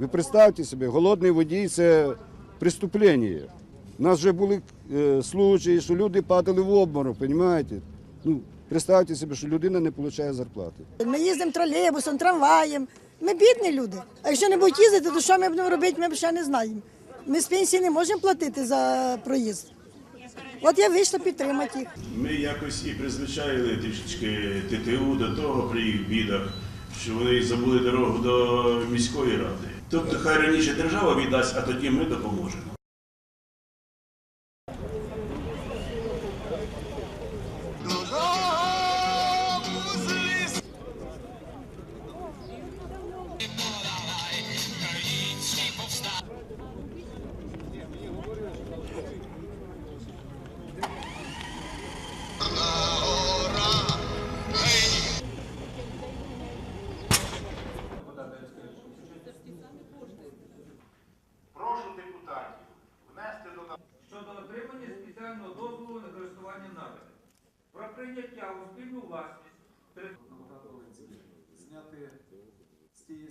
Ви представте собі, голодний водій це преступлення. У нас вже були е, случаї, що люди падали в обморок, розумієте? Ну, представте собі, що людина не отримує зарплати. Ми їздимо тролейбусом, трамваєм. Ми бідні люди. А якщо не будуть їздити, то що ми будемо робити, ми ще не знаємо. Ми з пенсії не можемо платити за проїзд. От я вийшла підтримати їх. Ми якось і призвичаїли трішечки ТТУ до того при їх бідах, що вони забули дорогу до міської ради. Тобто хай раніше держава віддасть, а тоді ми допоможемо. Прошу щодо отримання спеціального дозволу на користування навиків. Про прийняття у спільну власність зняти з цієї